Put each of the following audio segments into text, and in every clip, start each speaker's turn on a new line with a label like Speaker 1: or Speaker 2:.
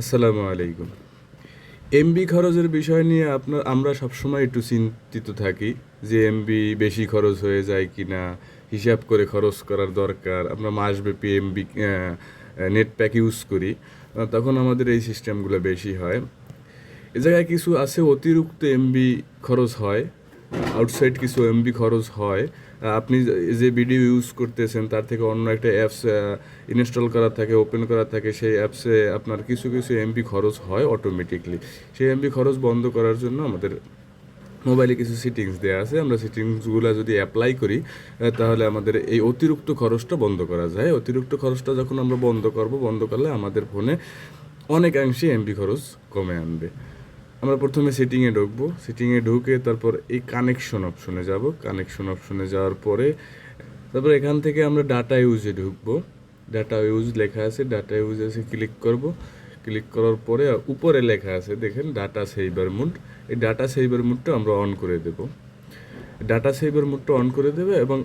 Speaker 1: আসসালামু আলাইকুম। এমবি খরচের বিষয় নিয়ে আপনার, আমরা সবসময় একটু চিন্তিত থাকি যে এমবি বেশি খরচ হয়ে যায় কি না হিসাব করে খরচ করার দরকার। আমরা মাসব্যাপী এমবি নেট প্যাক ইউজ করি তখন আমাদের এই সিস্টেমগুলো বেশি হয়। এ জায়গায় কিছু আছে অতিরিক্ত এমবি খরচ হয়। আউটসাইড কিছু এমবি খরচ হয় আপনি যে- ভিডিও ইউজ করতেছেন, তার থেকে অন্য একটা অ্যাপস ইনস্টল করা থাকে ওপেন করা থাকে, সেই অ্যাপসে আপনার কিছু কিছু এমবি খরচ হয় অটোমেটিকলি সেই এমবি খরচ বন্ধ করার জন্য আমাদের মোবাইলে কিছু সেটিংস দেওয়া আছে। আমরা সেটিংসগুলো যদি অ্যাপ্লাই করি তাহলে আমাদের এই অতিরিক্ত খরচটা বন্ধ করা যায়। অতিরিক্ত খরচটা যখন আমরা বন্ধ করব, বন্ধ করলে আমাদের ফোনে অনেকাংশে এমবি খরচ কমে আনবে। আমরা প্রথমে সেটিংয়ে ঢুকবো। সেটিংয়ে ঢুকে তারপর এই কানেকশন অপশনে যাব। কানেকশন অপশনে যাওয়ার পরে তারপর এখান থেকে আমরা ডাটা ইউজে ঢুকবো। ডাটা ইউজ লেখা আছে ডাটা ইউজ ইউজে ক্লিক করব। ক্লিক করার পরে উপরে লেখা আছে, দেখেন ডাটা সেভার মুড এই ডাটা সেভার মুডটা আমরা অন করে দেব। ডাটা সেভার মুডটা অন করে দেবে এবং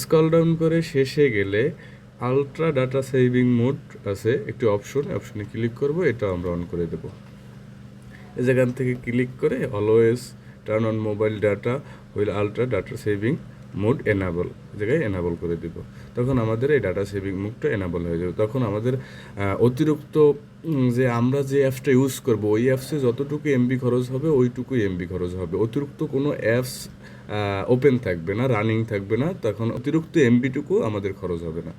Speaker 1: স্কল ডাউন করে শেষে গেলে আলট্রা ডাটা সেভিং মোড আছে, একটি অপশন অপশনে ক্লিক করব, এটা আমরা অন করে দেব। এই জায়গান থেকে ক্লিক করে always turn on mobile data wheel ultra data saving mode enable জায়গায় এনাবল করে দিব। তখন আমাদের এই ডাটা সেভিং মুডটা এনাবল হয়ে যাবে। তখন আমাদের অতিরিক্ত যে আমরা যে অ্যাপসটা ইউজ করব, ওই অ্যাপসে যতটুকু এমবি খরচ হবে, ওইটুকুই এমবি খরচ হবে। অতিরিক্ত কোনো অ্যাপস ওপেন থাকবে না রানিং থাকবে না, তখন অতিরিক্ত এমবিটুকু আমাদের খরচ হবে না।